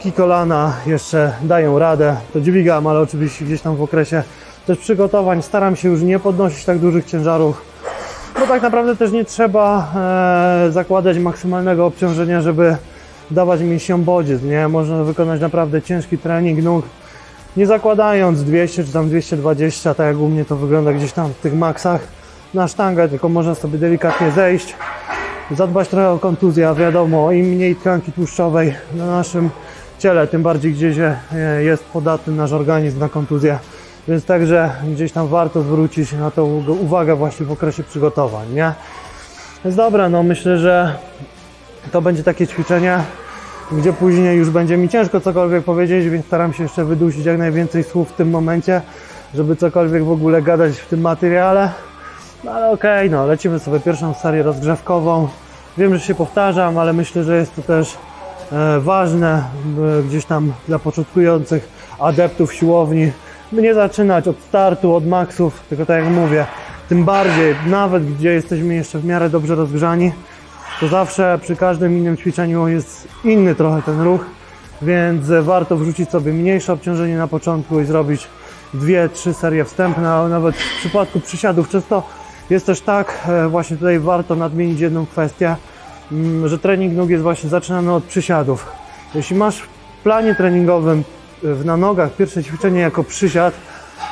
póki kolana jeszcze dają radę, to dźwigam, ale oczywiście gdzieś tam w okresie też przygotowań staram się już nie podnosić tak dużych ciężarów, bo tak naprawdę też nie trzeba e, zakładać maksymalnego obciążenia, żeby dawać mięsiom bodziec, nie? Można wykonać naprawdę ciężki trening nóg, nie zakładając 200 czy tam 220, tak jak u mnie to wygląda gdzieś tam w tych maksach na sztangę, tylko można sobie delikatnie zejść, zadbać trochę o kontuzję, a wiadomo, im mniej tkanki tłuszczowej na naszym ciele, tym bardziej gdzieś e, jest podatny nasz organizm na kontuzję. Więc także gdzieś tam warto zwrócić na to uwag- uwagę właśnie w okresie przygotowań, nie? Więc dobra, no myślę, że to będzie takie ćwiczenie, gdzie później już będzie mi ciężko cokolwiek powiedzieć, więc staram się jeszcze wydusić jak najwięcej słów w tym momencie, żeby cokolwiek w ogóle gadać w tym materiale. No ale okej, no lecimy sobie pierwszą serię rozgrzewkową. Wiem, że się powtarzam, ale myślę, że jest to też ważne e, gdzieś tam dla początkujących adeptów siłowni, by nie zaczynać od startu, od maksów, tylko tak jak mówię, tym bardziej, nawet gdzie jesteśmy jeszcze w miarę dobrze rozgrzani, to zawsze przy każdym innym ćwiczeniu jest inny trochę ten ruch, więc warto wrzucić sobie mniejsze obciążenie na początku i zrobić dwie, trzy serie wstępne, a nawet w przypadku przysiadów często jest też tak, e, właśnie tutaj warto nadmienić jedną kwestię, że trening nóg jest właśnie zaczynany od przysiadów. Jeśli masz w planie treningowym w- na nogach pierwsze ćwiczenie jako przysiad,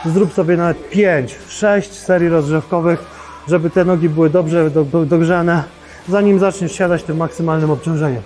zrób sobie nawet 5, 6 serii rozgrzewkowych, żeby te nogi były dobrze do- do- dogrzane, zanim zaczniesz siadać tym maksymalnym obciążeniem.